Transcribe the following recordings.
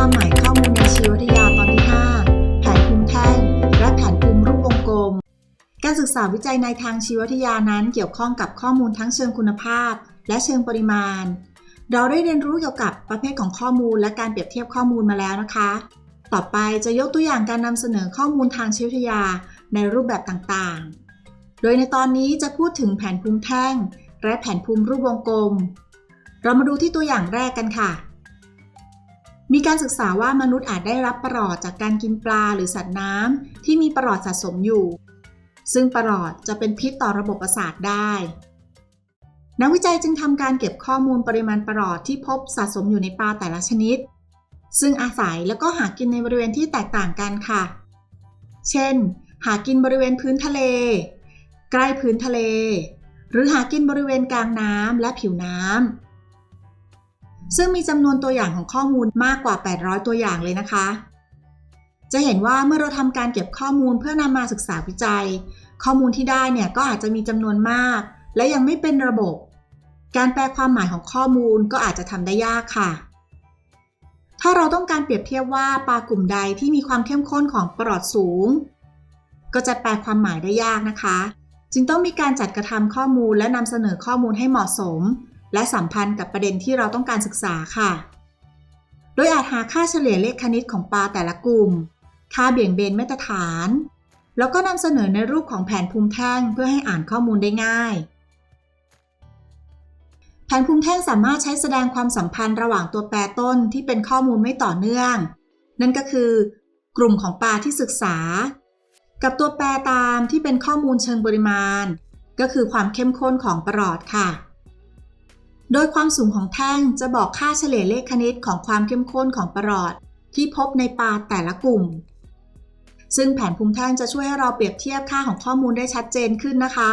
ความหมายข้อมูลในชีววิทยาตอนที่ 5 แผนภูมิแท่ง และแผนภูมิรูปวงกลม การศึกษาวิจัยในทางชีววิทยานั้นเกี่ยวข้องกับข้อมูลทั้งเชิงคุณภาพ และเชิงปริมาณ เราได้เรียนรู้เกี่ยวกับประเภทของข้อมูล และการเปรียบเทียบข้อมูลมาแล้วนะคะ ต่อไปจะยกตัวอย่างการนำเสนอข้อมูลทางชีววิทยาในรูปแบบต่างๆ โดยในตอนนี้จะพูดถึงแผนภูมิแท่ง และแผนภูมิรูปวงกลม เรามาดูที่ตัวอย่างแรกกันค่ะ มีการศึกษาว่ามนุษย์อาจได้รับปรอดจากการกินปลาหรือสัตว์น้ำที่มีปรอดสะสมอยู่ ซึ่งปรอดจะเป็นพิษต่อระบบประสาทได้ นักวิจัยจึงทำการเก็บข้อมูลปริมาณปรอดที่พบสะสมอยู่ในปลาแต่ละชนิด ซึ่งอาศัยแล้วก็หากินในบริเวณที่แตกต่างกันค่ะ เช่น หากินบริเวณพื้นทะเล ใกล้พื้นทะเล หรือหากินบริเวณกลางน้ำและผิวน้ำ ซึ่งมีจำนวนตัวอย่างของข้อมูลมากกว่า 800 ตัวอย่างเลยนะคะ จะเห็นว่าเมื่อเราทำการเก็บข้อมูลเพื่อนำมาศึกษาวิจัย ข้อมูลที่ได้เนี่ยก็อาจจะมีจำนวนมาก และยังไม่เป็นระบบ การแปลความหมายของข้อมูลก็อาจจะทำได้ยากค่ะ ถ้าเราต้องการเปรียบเทียบว่าปลากลุ่มใดที่มีความเข้มข้นของปรอดสูง ก็จะแปลความหมายได้ยากนะคะ จึงต้องมีการจัดกระทำข้อมูลและนำเสนอข้อมูลให้เหมาะสม และสัมพันธ์กับประเด็นที่เราต้องการศึกษาค่ะ โดยอาจหาค่าเฉลี่ยเลขคณิตของปลาแต่ละกลุ่ม ค่าเบี่ยงเบนมาตรฐาน แล้วก็นำเสนอในรูปของแผนภูมิแท่งเพื่อให้อ่านข้อมูลได้ง่าย แผนภูมิแท่งสามารถใช้แสดงความสัมพันธ์ระหว่างตัวแปรต้นที่เป็นข้อมูลไม่ต่อเนื่อง นั่นก็คือ กลุ่มของปลาที่ศึกษา กับตัวแปรตามที่เป็นข้อมูลเชิงปริมาณ ก็คือความเข้มข้นของประหลอดค่ะ โดยความสูงของแท่งจะบอกค่าเฉลี่ยเลขคณิตของความเข้มข้นของประหลอด ที่พบในปลาแต่ละกลุ่ม ซึ่งแผนภูมิแท่งจะช่วยให้เราเปรียบเทียบค่าของข้อมูลได้ชัดเจนขึ้นนะคะ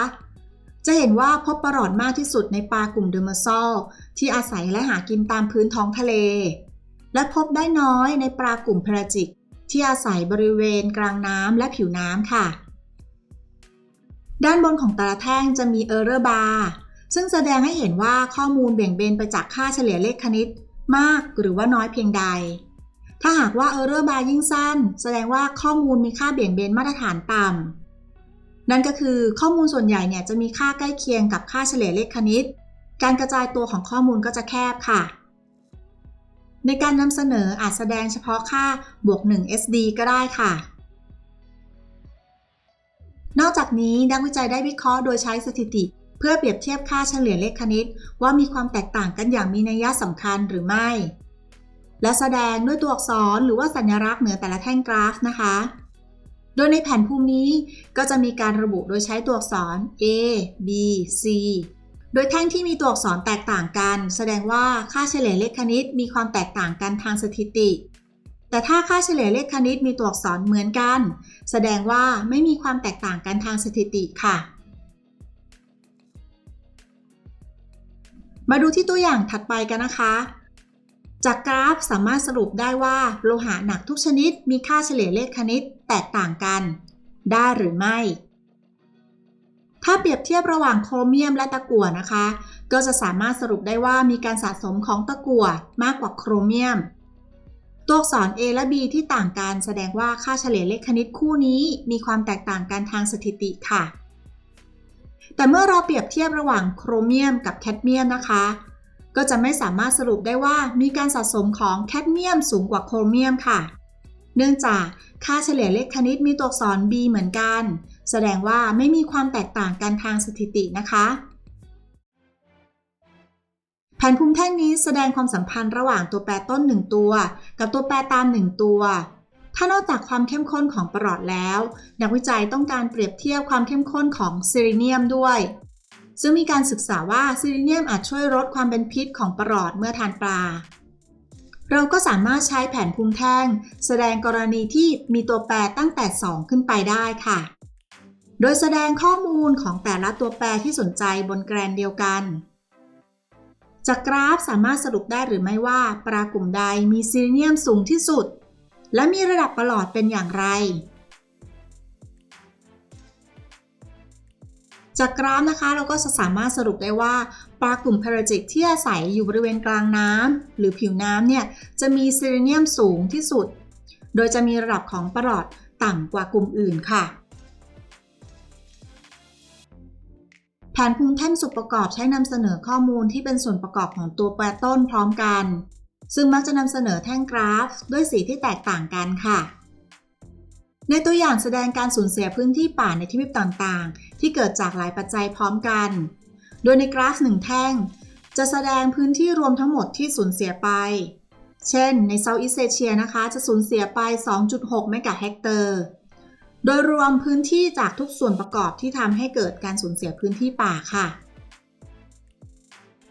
จะเห็นว่าพบประหลอดมากที่สุดในปลากลุ่มเดอร์มาซอลที่อาศัยและหากินตามพื้นท้องทะเล และพบได้น้อยในปลากลุ่มพราจิก ที่อาศัยบริเวณกลางน้ำและผิวน้ำค่ะ ด้านบนของแต่ละแท่งจะมี error bar ซึ่งแสดงให้เห็นว่าข้อมูลเบี่ยงเบนไปจากค่าเฉลี่ยเลขคณิตมากหรือว่าน้อยเพียงใด ถ้าหากว่า error bar ยิ่งสั้น แสดงว่าข้อมูลมีค่าเบี่ยงเบนมาตรฐานต่ำ นั่นก็คือข้อมูลส่วนใหญ่เนี่ยจะมีค่าใกล้เคียงกับค่าเฉลี่ยเลขคณิต การกระจายตัวของข้อมูลก็จะแคบค่ะ ในการนำเสนออาจแสดงเฉพาะค่าบวก 1 SD ก็ได้ค่ะนอกจากนี้นักวิจัยได้วิเคราะห์โดยใช้สถิติ พื่อเปรียบเทียบค่าเฉลี่ยเลขคณิต ว่ามีความแตกต่างกันอย่างมีนัยสำคัญหรือไม่ และแสดงด้วยตัวอักษรหรือว่าสัญลักษณ์เหนือแต่ละแท่งกราฟนะคะ โดยในแผนภูมินี้ก็จะมีการระบุโดยใช้ตัวอักษร A B C โดยแท่งที่มีตัวอักษรแตกต่างกัน แสดงว่าค่าเฉลี่ยเลขคณิตมีความแตกต่างกันทางสถิติ แต่ถ้าค่าเฉลี่ยเลขคณิตมีตัวอักษรเหมือนกัน แสดงว่าไม่มีความแตกต่างกันทางสถิติค่ะ มาดูที่ตัวอย่างถัดไปกันนะคะ จากกราฟสามารถสรุปได้ว่าโลหะหนักทุกชนิดมีค่าเฉลี่ยเลขคณิตแตกต่างกัน ได้หรือไม่ ถ้าเปรียบเทียบระหว่างโครเมียมและตะกั่วนะคะ ก็จะสามารถสรุปได้ว่ามีการสะสมของตะกั่วมากกว่าโครเมียม ตัวอักษร A และ B ที่ต่างกันแสดงว่าค่าเฉลี่ยเลขคณิตคู่นี้มีความแตกต่างกันทางสถิติค่ะ แต่เมื่อเราเปรียบเทียบระหว่างโครเมียมกับแคดเมียมนะคะ ก็จะไม่สามารถสรุปได้ว่ามีการสะสมของแคดเมียมสูงกว่าโครเมียมค่ะ เนื่องจากค่าเฉลี่ยเลขคณิตมีตัวอักษร b เหมือนกัน แสดงว่าไม่มีความแตกต่างกันทางสถิตินะคะแผนภูมิแท่งนี้แสดงความสัมพันธ์ระหว่างตัวแปรต้น 1 ตัว กับตัวแปรตาม 1 ตัว ถ้านอกจากความเข้มข้นของประหลอดแล้ว นักวิจัยต้องการเปรียบเทียบความเข้มข้นของซิลิเนียมด้วย ซึ่งมีการศึกษาว่าซิลิเนียมอาจช่วยลดความเป็นพิษของประหลอดเมื่อทานปลา เราก็สามารถใช้แผนภูมิแท่ง แสดงกรณีที่มีตัวแปรตั้งแต่ 2 ขึ้นไปได้ค่ะ โดยแสดงข้อมูลของแต่ละตัวแปรที่สนใจบนแกรนเดียวกันจากกราฟสามารถสรุปได้หรือไม่ว่าปลากลุ่มใดมีซิลิเนียมสูงที่สุด และมีระดับประหลอดเป็นอย่างไร จากกราฟนะคะเราก็จะสามารถสรุปได้ว่าปลากลุ่มพาราจิตที่อาศัยอยู่บริเวณกลางน้ำหรือผิวน้ำเนี่ยจะมีเซเลเนียมสูงที่สุด โดยจะมีระดับของประหลอดต่ำกว่ากลุ่มอื่นค่ะแผนภูมิแท่นสุประกอบใช้นำเสนอข้อมูลที่เป็นส่วนประกอบของตัวแปรต้นพร้อมกัน ซึ่งมักจะนำเสนอแท่งกราฟ ด้วยสีที่แตกต่างกันค่ะ ในตัวอย่างแสดงการสูญเสียพื้นที่ป่าในทวีปต่างๆ ที่เกิดจากหลายปัจจัยพร้อมกัน โดยในกราฟหนึ่งแท่ง จะแสดงพื้นที่รวมทั้งหมดที่สูญเสียไป เช่น ในเซาท์อีสเอเชียนะคะ จะสูญเสียไป 2.6 เมกะเฮกเตอร์ โดยรวมพื้นที่จากทุกส่วนประกอบที่ทำให้เกิดการสูญเสียพื้นที่ป่าค่ะ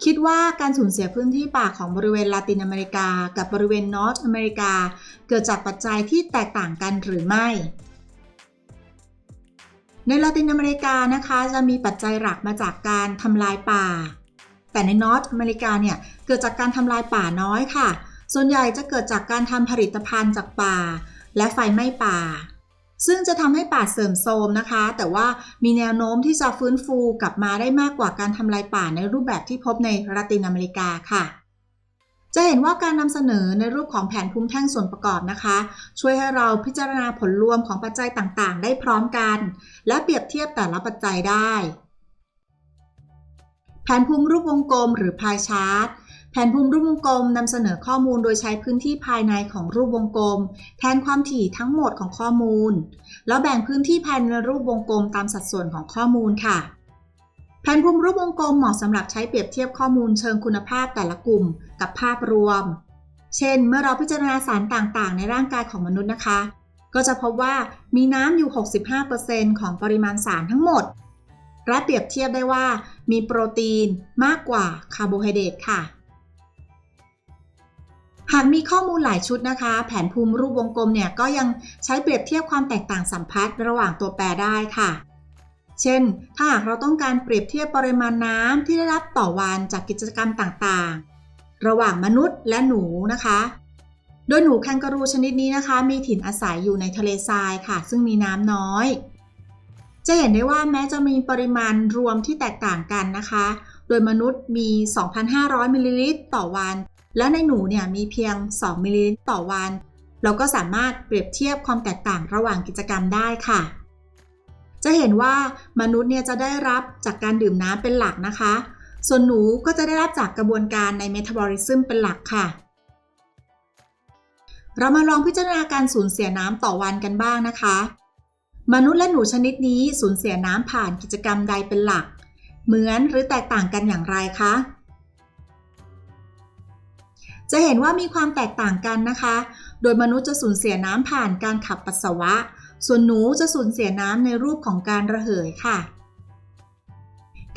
คิดว่าการสูญเสียพื้นที่ป่าของบริเวณลาตินอเมริกา กับบริเวณนอร์ทอเมริกา เกิดจากปัจจัยที่แตกต่างกันหรือไม่ ในลาตินอเมริกานะคะจะมีปัจจัยหลักมาจากการทำลายป่า แต่ในนอร์ทอเมริกาเนี่ยเกิดจากการทำลายป่าน้อยค่ะ ส่วนใหญ่จะเกิดจากการทำผลิตภัณฑ์จากป่า และไฟไหม้ป่า ซึ่งจะทำให้ป่าเสื่อมโทรมนะคะ แต่ว่ามีแนวโน้มที่จะฟื้นฟูกลับมาได้มากกว่าการทำลายป่าในรูปแบบที่พบในลาตินอเมริกาค่ะ จะเห็นว่าการนำเสนอในรูปของแผนภูมิแท่งส่วนประกอบนะคะ ช่วยให้เราพิจารณาผลรวมของปัจจัยต่างๆ ได้พร้อมกัน และเปรียบเทียบแต่ละปัจจัยได้ แผนภูมิรูปวงกลมหรือพายชาร์ต แผนภูมิรูปวงกลมนำเสนอข้อมูลโดยใช้พื้นที่ภายในของรูปวงกลม แทนความถี่ทั้งหมดของข้อมูล แล้วแบ่งพื้นที่ภายในรูปวงกลมตามสัดส่วนของข้อมูลค่ะ แผนภูมิรูปวงกลมเหมาะสำหรับใช้เปรียบเทียบข้อมูลเชิงคุณภาพแต่ละกลุ่ม กับภาพรวม เช่น เมื่อเราพิจารณาสารต่างๆ ในร่างกายของมนุษย์นะคะ ก็จะพบว่ามีน้ำอยู่ 65%ของปริมาณสารทั้งหมด และเปรียบเทียบได้ว่า มีโปรตีนมากกว่าคาร์โบไฮเดรตค่ะ หากมีข้อมูลหลายชุดนะคะ แผนภูมิรูปวงกลมเนี่ยก็ยังใช้เปรียบเทียบความแตกต่างสัมพัทธ์ระหว่างตัวแปรได้ค่ะ เช่น ถ้าหากเราต้องการเปรียบเทียบปริมาณน้ำที่ได้รับต่อวันจากกิจกรรมต่างๆ ระหว่างมนุษย์และหนูนะคะ โดยหนูแคนการูชนิดนี้นะคะ มีถิ่นอาศัยอยู่ในทะเลทรายค่ะ ซึ่งมีน้ำน้อย จะเห็นได้ว่าแม้จะมีปริมาณรวมที่แตกต่างกันนะคะ โดยมนุษย์มี 2,500มิลลิลิตรต่อวัน และในหนูเนี่ยมีเพียง 2 มิลลิลิตรต่อวัน เราก็สามารถเปรียบเทียบความแตกต่างระหว่างกิจกรรมได้ค่ะ จะเห็นว่ามนุษย์เนี่ยจะได้รับจากการดื่มน้ำเป็นหลักนะคะ ส่วนหนูก็จะได้รับจากกระบวนการในเมตาบอลิซึมเป็นหลักค่ะ เรามาลองพิจารณาการสูญเสียน้ำต่อวันกันบ้างนะคะ มนุษย์และหนูชนิดนี้สูญเสียน้ำผ่านกิจกรรมใดเป็นหลัก เหมือนหรือแตกต่างกันอย่างไรคะ จะเห็นว่ามีความแตกต่างกันนะคะ โดยมนุษย์จะสูญเสียน้ำผ่านการขับปัสสาวะ ส่วนหนูจะสูญเสียน้ำในรูปของการระเหยค่ะ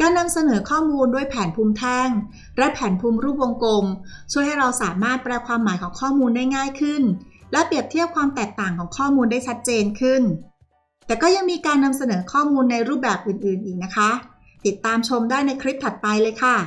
การนำเสนอข้อมูลด้วยแผนภูมิแท่ง และแผนภูมิรูปวงกลม ช่วยให้เราสามารถแปลความหมายของข้อมูลได้ง่ายขึ้น และเปรียบเทียบความแตกต่างของข้อมูลได้ชัดเจนขึ้น แต่ก็ยังมีการนำเสนอข้อมูลในรูปแบบอื่น ๆ อีกนะคะ ติดตามชมได้ในคลิปถัดไปเลยค่ะ